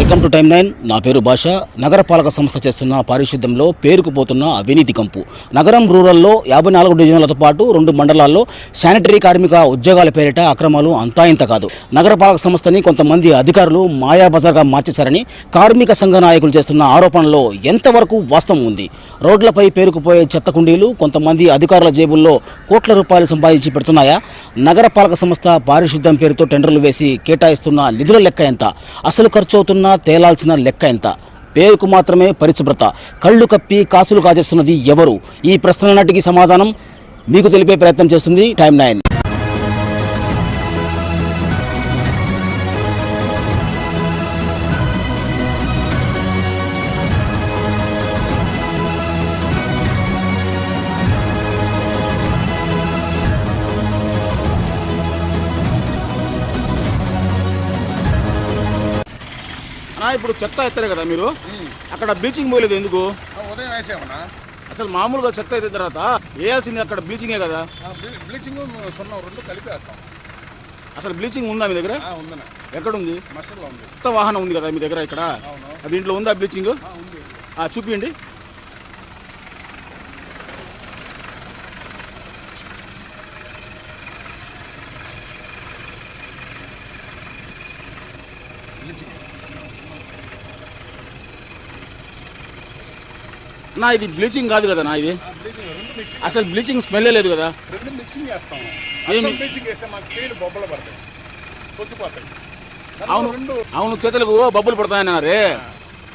Welcome to time nine. నా పేరు భాష. నగరపాలక సంస్థ చేస్తున్న పారిశుద్ధ్యంలో పేరుకుపోతున్న అవినీతి కంపు. నగరం రూరల్లో యాభై నాలుగు డివిజన్లతో పాటు రెండు మండలాల్లో శానిటరీ కార్మిక ఉద్యోగాల పేరిట అక్రమాలు అంతా ఇంత కాదు. నగరపాలక సంస్థని కొంతమంది అధికారులు మాయాబజార్గా మార్చేశారని కార్మిక సంఘ నాయకులు చేస్తున్న ఆరోపణలో ఎంతవరకు వాస్తవం ఉంది? రోడ్లపై పేరుకుపోయే చెత్త కుండీలు కొంతమంది అధికారుల జేబుల్లో కోట్ల రూపాయలు సంపాదించి పెడుతున్నాయా? నగరపాలక సంస్థ పారిశుద్ధ్యం పేరుతో టెండర్లు వేసి కేటాయిస్తున్న నిధుల లెక్క ఎంత? అసలు ఖర్చు అవుతున్న తేలాల్సిన లెక్క ఎంత? పేరుకు మాత్రమే పరిశుభ్రత. కళ్ళు కప్పి కాసులు కాజేస్తున్నది ఎవరు? ఈ ప్రశ్న నాటికి సమాధానం మీకు తెలిపే ప్రయత్నం చేస్తుంది టైం నైన్. ఇప్పుడు చెత్త ఎత్తారు కదా మీరు? అక్కడ బ్లీచింగ్ పోయలేదు ఎందుకు? ఉదయం వేసామన్నా. అసలు మామూలుగా చెత్త ఎత్తిన తర్వాత వేయాల్సింది అక్కడ బ్లీచింగే కదా? బ్లీచింగ్ సున్నం రెండు కలిపి వేస్తాం. అసలు బ్లీచింగ్ ఉందా మీ దగ్గర? మస్టర్లో ఉంది. కొత్త వాహనం ఉంది కదా మీ దగ్గర ఇక్కడ? ఇంట్లో ఉందా బ్లీచింగ్ ఆ, ఉంది ఆ, చూపియండి బ్లీచింగ్ నా ఇది బ్లీచింగ్ కాదు కదా నా ఇది? అసలు బ్లీచింగ్ స్మెల్ లేదు కదా. రెండు మిక్సింగ్ వేస్తాము ఏమి? అసలు బ్లీచింగ్ వేస్తే మాకు చేతులు బొబ్బలు పడతాయి. పొద్దుపోతాయి దాంట్లో అవును రెండు అవును చేతులకు బబ్బులు పడతాయన్నారే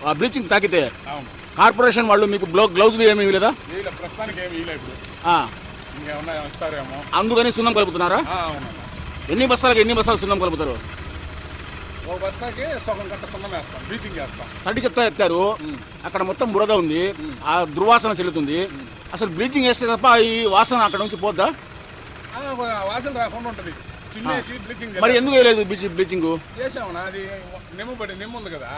ఆ బ్లీచింగ్ తాకితే అవును. కార్పొరేషన్ వాళ్ళు మీకు బ్లో గ్లౌజులు ఏమీ లేదా వీళ్ళ ప్రస్తుతానికి ఏమి వీలే ఇప్పుడు. ఆ, ఇంకేమన్నా ఇస్తారేమో. అందుకని సున్నం కలుపుతున్నారా? ఆ, ఎన్ని బస్తాలకు ఎన్ని బస్తాలు సున్నం కలుపుతారు? ఒక బస్తాకి సగం గంట సున్నం వేస్తాం బ్లీచింగ్ తడి చెత్త ఎత్తారు. అక్కడ మొత్తం బురద ఉంది. ఆ దుర్వాసన చెల్లుతుంది. అసలు బ్లీచింగ్ వేస్తే తప్ప ఈ వాసన అక్కడ నుంచి పోద్దా? వాసన రాకుండా ఉంటుంది. చిన్నేసి బ్లీచింగ్ మరి ఎందుకు వేయలేదు బ్లీచింగ్ బ్లీచింగ్ చేసామన్నా అది నిమ్ము పడి నిమ్ము ఉంది కదా.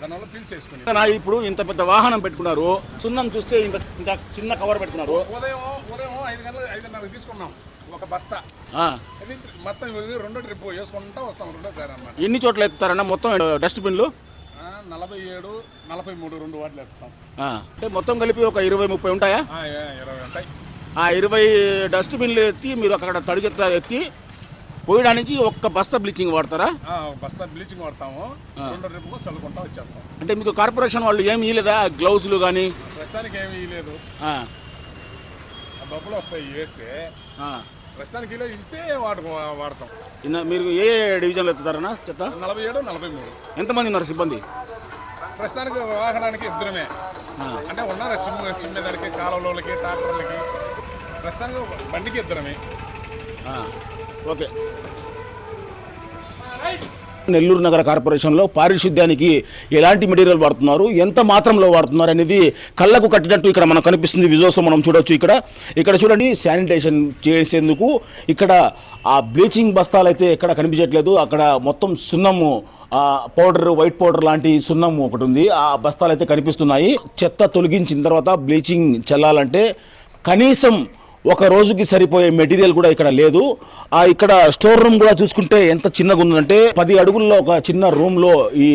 దానివల్ల పీల్చేసుకుని నా ఇప్పుడు ఇంత పెద్ద వాహనం పెట్టుకున్నారు. సున్నం చూస్తే ఇంత ఇంత చిన్న కవర్ పెట్టుకున్నారు. ఉదయం ఉదయం ఐదు గంటల ఐదున్నరకు తీసుకున్నాం. ఒక బస్తా. మొత్తం రెండో ట్రిప్ వేసుకుంటా వస్తాం రెండో సార్ అన్నమాట. ఎన్ని చోట్ల ఎత్తుతారన్న మొత్తం డస్ట్బిన్లు? నలభై ఏడు నలభై మూడు రెండు వాటిలు ఎత్తుతాం. అంటే మొత్తం కలిపి ఒక ఇరవై ముప్పై ఉంటాయా? ఇరవై ఉంటాయి. ఆ ఇరవై డస్ట్బిన్లు ఎత్తి మీరు అక్కడ తడి చెత్త ఎత్తి పోయడానికి ఒక్క బస్తా బ్లీచింగ్ వాడతారా? బస్తా బ్లీచింగ్ వాడతాము. రెండో ట్రిప్ చల్లుకుంటా వచ్చేస్తాం. అంటే మీకు కార్పొరేషన్ వాళ్ళు ఏమి ఇవ్వలేదా గ్లౌజులు కానీ ప్రస్తుతానికి ఏమీ లేదు ఆ. డబ్బులు వస్తాయి వేస్తే. ప్రస్తుతానికి ఇలా ఇస్తే వాడుకో వాడతాం. మీరు ఏ డివిజన్లో ఎత్తుతారన్నా చెత్త? నలభై ఏడు నలభై మూడు. ఎంతమంది ఉన్నారు సిబ్బంది? ప్రస్తుతానికి వాహనానికి ఇద్దరమే. అంటే ఉన్నారు చిమ్మ చిమ్మేదానికి కాలువలకి ట్రాక్టర్లకి. ప్రస్తుతానికి బండికి ఇద్దరమే. ఓకే. నెల్లూరు నగర కార్పొరేషన్లో పారిశుద్ధ్యానికి ఎలాంటి మెటీరియల్ వాడుతున్నారు ఎంత మాత్రంలో వాడుతున్నారు అనేది కళ్ళకు కట్టినట్టు ఇక్కడ మనకు కనిపిస్తుంది. విజువల్స్ మనం చూడొచ్చు ఇక్కడ. ఇక్కడ చూడండి శానిటేషన్ చేసేందుకు ఇక్కడ ఆ బ్లీచింగ్ బస్తాలు అయితే ఎక్కడ కనిపించట్లేదు. అక్కడ మొత్తం సున్నము ఆ పౌడర్ వైట్ పౌడర్ లాంటి సున్నం ఒకటి ఉంది. ఆ బస్తాలు అయితే కనిపిస్తున్నాయి. చెత్త తొలగించిన తర్వాత బ్లీచింగ్ చల్లాలంటే కనీసం ఒక రోజుకి సరిపోయే మెటీరియల్ కూడా ఇక్కడ లేదు. ఆ ఇక్కడ స్టోర్ రూమ్ కూడా చూసుకుంటే ఎంత చిన్నగా ఉందంటే పది అడుగుల్లో ఒక చిన్న రూమ్లో ఈ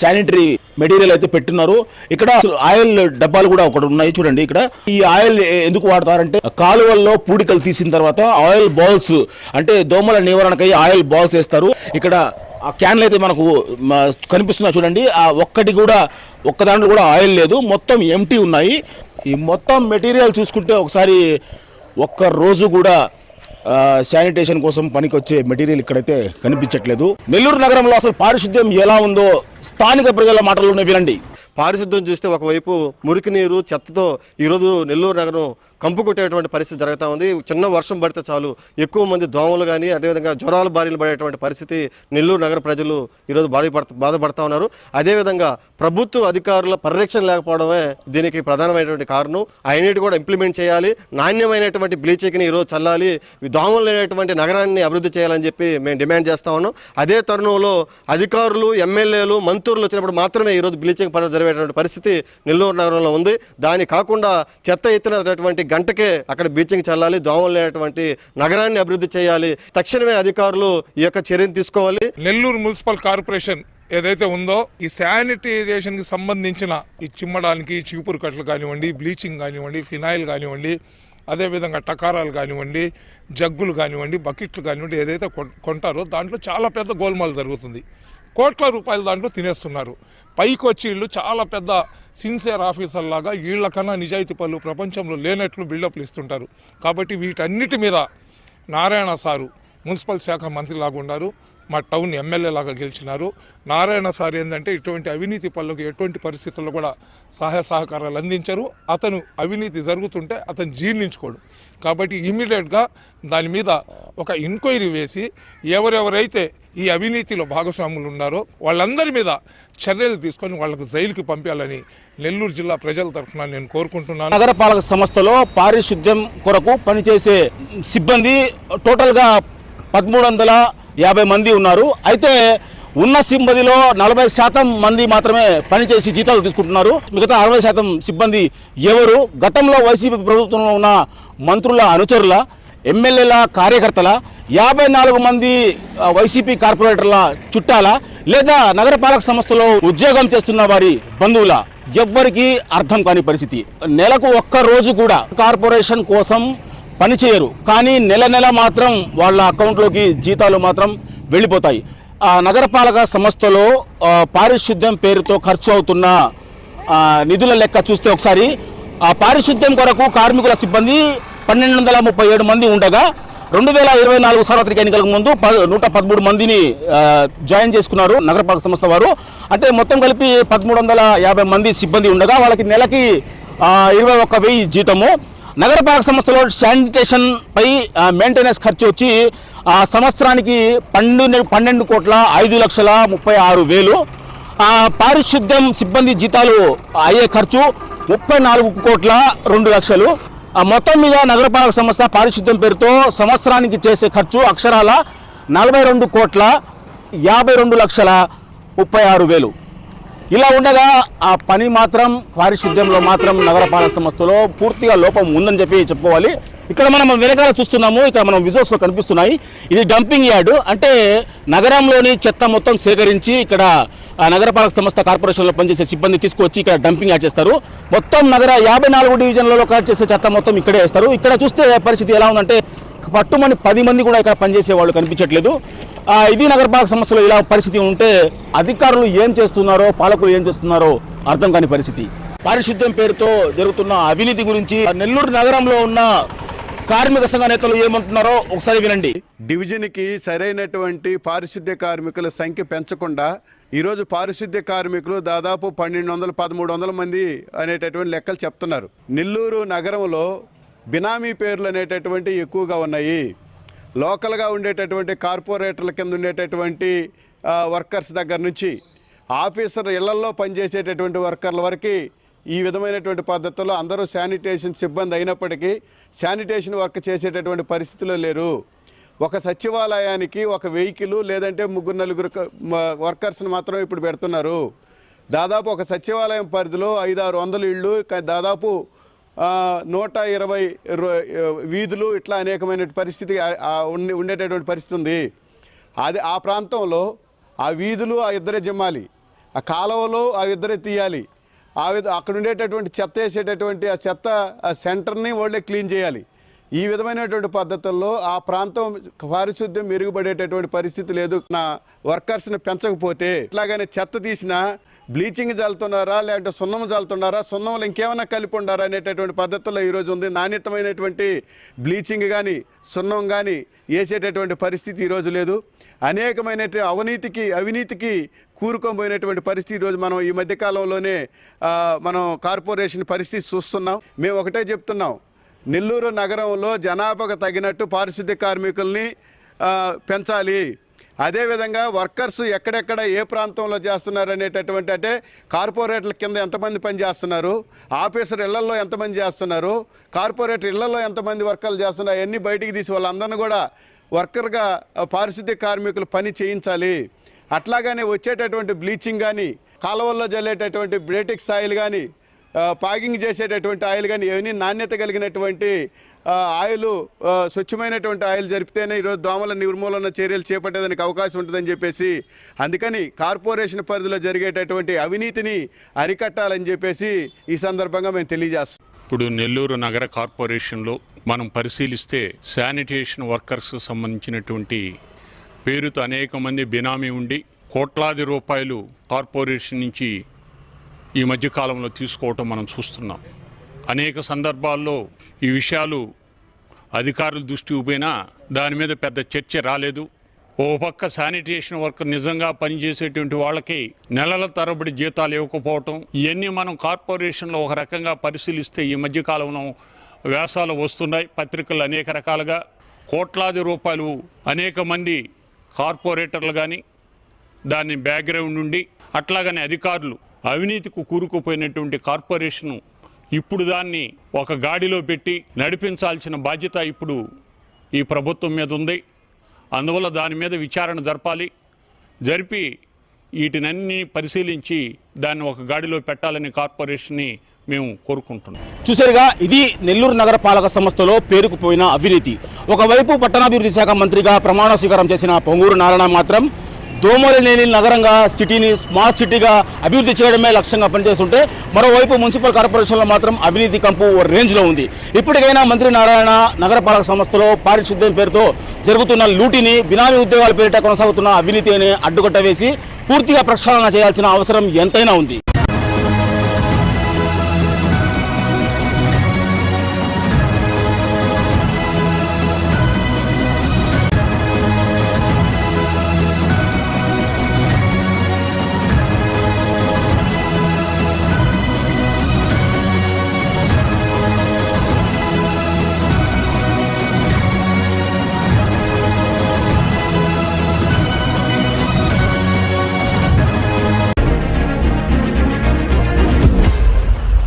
శానిటరీ మెటీరియల్ అయితే పెట్టున్నారు ఇక్కడ ఆయిల్ డబ్బాలు కూడా ఒకటి ఉన్నాయి చూడండి ఇక్కడ. ఈ ఆయిల్ ఎందుకు వాడతారంటే కాలువల్లో పూడికలు తీసిన తర్వాత ఆయిల్ బాల్స్ అంటే దోమల నివారణకై ఆయిల్ బాల్స్ వేస్తారు. ఇక్కడ ఆ క్యాన్లు అయితే మనకు కనిపిస్తున్నాయి చూడండి. ఆ ఒక్కటి కూడా ఒక్క దాంట్లో కూడా ఆయిల్ లేదు. మొత్తం ఎంటీ ఉన్నాయి. ఈ మొత్తం మెటీరియల్ చూసుకుంటే ఒకసారి ఒక్క రోజు కూడా శానిటేషన్ కోసం పనికొచ్చే మెటీరియల్ ఇక్కడైతే కనిపించట్లేదు. నెల్లూరు నగరంలో అసలు పారిశుద్ధ్యం ఎలా ఉందో స్థానిక ప్రజల మాటల్లోనే వినండి. పారిశుద్ధ్యం చూస్తే ఒకవైపు మురికి నీరు చెత్తతో ఈరోజు నెల్లూరు నగరం కంపు కొట్టేటువంటి పరిస్థితి జరుగుతూ ఉంది. చిన్న వర్షం పడితే చాలు. ఎక్కువ మంది దోమలు కానీ అదేవిధంగా జ్వరాలు బారిన పడేటువంటి పరిస్థితి నెల్లూరు నగర ప్రజలు ఈరోజు బాధ బాధపడతా ఉన్నారు. అదేవిధంగా ప్రభుత్వ అధికారుల పరిరక్షణ లేకపోవడమే దీనికి ప్రధానమైనటువంటి కారణం. అయినటి కూడా ఇంప్లిమెంట్ చేయాలి. నాణ్యమైనటువంటి బ్లీచింగ్ని ఈరోజు చల్లాలి. ఈ దోమలు లేనటువంటి నగరాన్ని అభివృద్ధి చేయాలని చెప్పి మేము డిమాండ్ చేస్తా ఉన్నాం. అదే తరుణంలో అధికారులు ఎమ్మెల్యేలు మంత్రులు వచ్చినప్పుడు మాత్రమే ఈరోజు బ్లీచింగ్ పనులు జరిగేటువంటి పరిస్థితి నెల్లూరు నగరంలో ఉంది. దాని కాకుండా చెత్త ఎత్తినటువంటి గంటకే అక్కడ బీచింగ్ చల్లాలి దోమలు లేనటువంటి నగరాన్ని అభివృద్ధి చేయాలి. తక్షణమే అధికారులు ఈ యొక్క చర్యను తీసుకోవాలి. నెల్లూరు మున్సిపల్ కార్పొరేషన్ ఏదైతే ఉందో ఈ శానిటైజేషన్కి సంబంధించిన ఈ చిమ్మడానికి చీపురు కట్టలు కానివ్వండి బ్లీచింగ్ కానివ్వండి ఫినాయిల్ కానివ్వండి అదేవిధంగా టకారాలు కానివ్వండి జగ్గులు కానివ్వండి బకెట్లు కానివ్వండి ఏదైతే కొంటారో దాంట్లో చాలా పెద్ద గోల్మాల్ జరుగుతుంది. కోట్ల రూపాయలు దాంట్లో తినేస్తున్నారు. పైకి వచ్చి వీళ్ళు చాలా పెద్ద సిన్సియర్ ఆఫీసర్ లాగా వీళ్ళ కన్నా నిజాయితీ పనులు ప్రపంచంలో లేనట్లు బిల్డప్లు ఇస్తుంటారు. కాబట్టి వీటన్నిటి మీద నారాయణ సారు మున్సిపల్ శాఖ మంత్రి లాగా ఉన్నారు. మా టౌన్ ఎమ్మెల్యే లాగా గెలిచినారు. నారాయణ సార్ ఏంటంటే ఇటువంటి అవినీతి పనులకు ఎటువంటి పరిస్థితుల్లో కూడా సహాయ సహకారాలు అందించరు. అతను అవినీతి జరుగుతుంటే అతను జీర్ణించుకోడు. కాబట్టి ఇమీడియట్గా దాని మీద ఒక ఎంక్వైరీ వేసి ఎవరెవరైతే ఈ అవినీతిలో భాగస్వాములు ఉన్నారో వాళ్ళందరి మీద చర్యలు తీసుకొని వాళ్ళకు జైలుకి పంపించాలని నెల్లూరు జిల్లా ప్రజల తరఫున నేను కోరుకుంటున్నాను. నగరపాలక సంస్థలో పారిశుద్ధ్యం కొరకు పనిచేసే సిబ్బంది టోటల్గా పదమూడు వందల యాభై మంది ఉన్నారు. అయితే ఉన్న సిబ్బందిలో నలభై శాతం మంది మాత్రమే పనిచేసి జీతాలు తీసుకుంటున్నారు. మిగతా అరవై శాతం సిబ్బంది ఎవరు? గతంలో వైసీపీ ప్రభుత్వంలో ఉన్న మంత్రుల అనుచరుల ఎమ్మెల్యేల కార్యకర్తల యాభై నాలుగు మంది వైసీపీ కార్పొరేటర్ల చుట్టాల లేదా నగరపాలక సంస్థలో ఉద్యోగం చేస్తున్న వారి బంధువుల ఎవ్వరికీ అర్థం కాని పరిస్థితి. నెలకు ఒక్క రోజు కూడా కార్పొరేషన్ కోసం పనిచేయరు. కానీ నెల నెల మాత్రం వాళ్ళ అకౌంట్లోకి జీతాలు మాత్రం వెళ్ళిపోతాయి. ఆ నగరపాలక సంస్థలో పారిశుద్ధ్యం పేరుతో ఖర్చు అవుతున్న నిధుల లెక్క చూస్తే ఒకసారి ఆ పారిశుద్ధ్యం కొరకు కార్మికుల సిబ్బంది పన్నెండు వందల ముప్పై ఏడు మంది ఉండగా రెండు వేల ఇరవై నాలుగు సార్వత్రిక ఎన్నికలకు ముందు ప నూట పదమూడు మందిని జాయిన్ చేసుకున్నారు నగరపాలక సంస్థ వారు. అంటే మొత్తం కలిపి పదమూడు వందల యాభై మంది సిబ్బంది ఉండగా వాళ్ళకి నెలకి ఇరవై ఒక్క వెయ్యి జీతము. నగరపాలక సంస్థలో శానిటేషన్ పై మెయింటెనెన్స్ ఖర్చు వచ్చి సంవత్సరానికి పన్నెండు పన్నెండు కోట్ల ఐదు లక్షల ముప్పై ఆరు వేలు. పారిశుద్ధ్యం సిబ్బంది జీతాలు అయ్యే ఖర్చు ముప్పై నాలుగు కోట్ల రెండు లక్షలు. మొత్తం మీద నగరపాలక సంస్థ పారిశుద్ధ్యం పేరుతో సంవత్సరానికి చేసే ఖర్చు అక్షరాల నలభై రెండు కోట్ల యాభై రెండు లక్షల ముప్పై ఆరు వేలు. ఇలా ఉండగా ఆ పని మాత్రం పారిశుద్ధ్యంలో మాత్రం నగరపాలక సంస్థలో పూర్తిగా లోపం ఉందని చెప్పి చెప్పుకోవాలి. ఇక్కడ మనం వెనకాల చూస్తున్నాము ఇక్కడ మనం విజువల్స్లో కనిపిస్తున్నాయి. ఇది డంపింగ్ యార్డ్ అంటే నగరంలోని చెత్త మొత్తం సేకరించి ఇక్కడ ఆ నగరపాలక సంస్థ కార్పొరేషన్లో పనిచేసే సిబ్బంది తీసుకొచ్చి ఇక్కడ డంపింగ్ యాడ్ చేస్తారు. మొత్తం నగర యాభై నాలుగు డివిజన్లలో కలెక్ట్ చేసే చెత్త మొత్తం ఇక్కడే వేస్తారు. ఇక్కడ చూస్తే పరిస్థితి ఎలా ఉందంటే పట్టుమని పది మంది కూడా ఇక్కడ పనిచేసే వాళ్ళు కనిపించట్లేదు ఇది నగరపాలక సంస్థలో ఇలా పరిస్థితి ఉంటే అధికారులు ఏం చేస్తున్నారో పాలకులు ఏం చేస్తున్నారో అర్థం కాని పరిస్థితి. పారిశుద్ధ్యం పేరుతో జరుగుతున్న అవినీతి గురించి నెల్లూరు నగరంలో ఉన్న కార్మిక సంఘ నేతలు ఏమంటున్నారో ఒకసారి వినండి. డివిజన్కి సరైనటువంటి పారిశుద్ధ్య కార్మికుల సంఖ్య పెంచకుండా ఈరోజు పారిశుద్ధ్య కార్మికులు దాదాపు పన్నెండు వందల పదమూడు వందల మంది అనేటటువంటి లెక్కలు చెప్తున్నారు. నెల్లూరు నగరంలో బినామీ పేర్లు అనేటటువంటి ఎక్కువగా ఉన్నాయి. లోకల్గా ఉండేటటువంటి కార్పొరేటర్ల కింద ఉండేటటువంటి వర్కర్స్ దగ్గర నుంచి ఆఫీసర్ ఇళ్ళల్లో పనిచేసేటటువంటి వర్కర్ల వరకు ఈ విధమైనటువంటి పద్ధతుల్లో అందరూ శానిటేషన్ సిబ్బంది అయినప్పటికీ శానిటేషన్ వర్క్ చేసేటటువంటి పరిస్థితిలో లేరు. ఒక సచివాలయానికి ఒక వెహికల్ లేదంటే ముగ్గురు నలుగురు వర్కర్స్ని మాత్రం ఇప్పుడు పెడుతున్నారు. దాదాపు ఒక సచివాలయం పరిధిలో ఐదారు వందల ఇళ్ళు దాదాపు నూట ఇరవై వీధులు ఇట్లా అనేకమైన పరిస్థితి ఉండే- ఉండేటటువంటి పరిస్థితి ఉంది. అది ఆ ప్రాంతంలో ఆ వీధులు ఆ ఇద్దరే జిమ్మాలి ఆ కాలువలో ఆ ఇద్దరే తీయాలి ఆ విధ అక్కడ ఉండేటటువంటి చెత్త వేసేటటువంటి ఆ చెత్త ఆ సెంటర్ని వాళ్ళే క్లీన్ చేయాలి. ఈ విధమైనటువంటి పద్ధతుల్లో ఆ ప్రాంతం పారిశుద్ధ్యం మెరుగుపడేటటువంటి పరిస్థితి లేదు. నా వర్కర్స్ని పెంచకపోతే ఇట్లాగనే చెత్త తీసినా బ్లీచింగ్ చల్లుతున్నారా లేదంటే సున్నం చల్లుతున్నారా సున్నంలో ఇంకేమైనా కలిపి ఉండారా అనేటటువంటి పద్ధతుల్లో ఈరోజు ఉంది. నాణ్యతమైనటువంటి బ్లీచింగ్ కానీ సున్నం కానీ వేసేటటువంటి పరిస్థితి ఈరోజు లేదు. అనేకమైన అవినీతికి అవినీతికి కూరుకోబోయినటువంటి పరిస్థితి ఈరోజు మనం ఈ మధ్యకాలంలోనే మనం కార్పొరేషన్ పరిస్థితి చూస్తున్నాం. మేము ఒకటే చెప్తున్నాం. నెల్లూరు నగరంలో జనాభాకు తగినట్టు పారిశుద్ధ్య కార్మికుల్ని పెంచాలి. అదేవిధంగా వర్కర్స్ ఎక్కడెక్కడ ఏ ప్రాంతంలో చేస్తున్నారు అనేటటువంటి అంటే కార్పొరేట్ల కింద ఎంతమంది పని చేస్తున్నారు ఆఫీసర్ ఇళ్ళలో ఎంతమంది చేస్తున్నారు కార్పొరేటర్ ఇళ్ళలో ఎంతమంది వర్కర్లు చేస్తున్నారు అవన్నీ బయటికి తీసి వాళ్ళందరినీ కూడా వర్కర్గా పారిశుద్ధ్య కార్మికులు పని చేయించాలి. అట్లాగానే వచ్చేటటువంటి బ్లీచింగ్ కానీ కాలువల్లో జల్లేటటువంటి బ్రేటిక్ సాయిల్ కానీ ప్యాకింగ్ చేసేటటువంటి ఆయిల్ కానీ ఏమీ నాణ్యత కలిగినటువంటి ఆయిలు ఆయిల్ స్వచ్ఛమైనటువంటి ఆయిల్ జరిపితేనే ఈరోజు దోమల నిర్మూలన చర్యలు చేపట్టేదానికి అవకాశం ఉంటుందని చెప్పేసి అందుకని కార్పొరేషన్ పరిధిలో జరిగేటటువంటి అవినీతిని అరికట్టాలని చెప్పేసి ఈ సందర్భంగా మేము తెలియజేస్తాం. ఇప్పుడు నెల్లూరు నగర కార్పొరేషన్లో మనం పరిశీలిస్తే శానిటేషన్ వర్కర్స్ సంబంధించినటువంటి పేరుతో అనేక మంది బినామీ ఉండి కోట్లాది రూపాయలు కార్పొరేషన్ నుంచి ఈ మధ్యకాలంలో తీసుకోవటం మనం చూస్తున్నాం. అనేక సందర్భాల్లో ఈ విషయాలు అధికారుల దృష్టికి పోయినా దాని మీద పెద్ద చర్చ రాలేదు. ఓ పక్క శానిటేషన్ వర్కర్ నిజంగా పనిచేసేటువంటి వాళ్ళకి నెలల తరబడి జీతాలు ఇవ్వకపోవటం ఇవన్నీ మనం కార్పొరేషన్లో ఒక రకంగా పరిశీలిస్తే ఈ మధ్యకాలంలో వ్యాసాలు వస్తున్నాయి పత్రికలు అనేక రకాలుగా. కోట్లాది రూపాయలు అనేక మంది కార్పొరేటర్లు కానీ దాని బ్యాక్గ్రౌండ్ నుండి అట్లాగనే అధికారులు అవినీతికి కూరుకుపోయినటువంటి కార్పొరేషను ఇప్పుడు దాన్ని ఒక గాడిలో పెట్టి నడిపించాల్సిన బాధ్యత ఇప్పుడు ఈ ప్రభుత్వం మీద ఉంది. అందువల్ల దాని మీద విచారణ జరపాలి. జరిపి వీటినన్నీ పరిశీలించి దాన్ని ఒక గాడిలో పెట్టాలని కార్పొరేషన్ని మేము కోరుకుంటున్నాం. చూసారుగా ఇది నెల్లూరు నగరపాలక సంస్థలో పేరుకుపోయిన అవినీతి. ఒకవైపు పట్టణాభివృద్ధి శాఖ మంత్రిగా ప్రమాణ స్వీకారం చేసిన పొంగూరు నారాయణ మాత్రం దోమలు లేని నగరంగా సిటీని స్మార్ట్ సిటీగా అభివృద్ధి చేయడమే లక్ష్యంగా పనిచేస్తుంటే మరోవైపు మున్సిపల్ కార్పొరేషన్లో మాత్రం అవినీతి కంపు రేంజ్లో ఉంది. ఇప్పటికైనా మంత్రి నారాయణ నగరపాలక సంస్థలో పారిశుద్ధ్యం పేరుతో జరుగుతున్న లూటిని బినామీ ఉద్యోగాల పేరిట కొనసాగుతున్న అవినీతిని అడ్డుకట్ట వేసి పూర్తిగా ప్రక్షాళన చేయాల్సిన అవసరం ఎంతైనా ఉంది.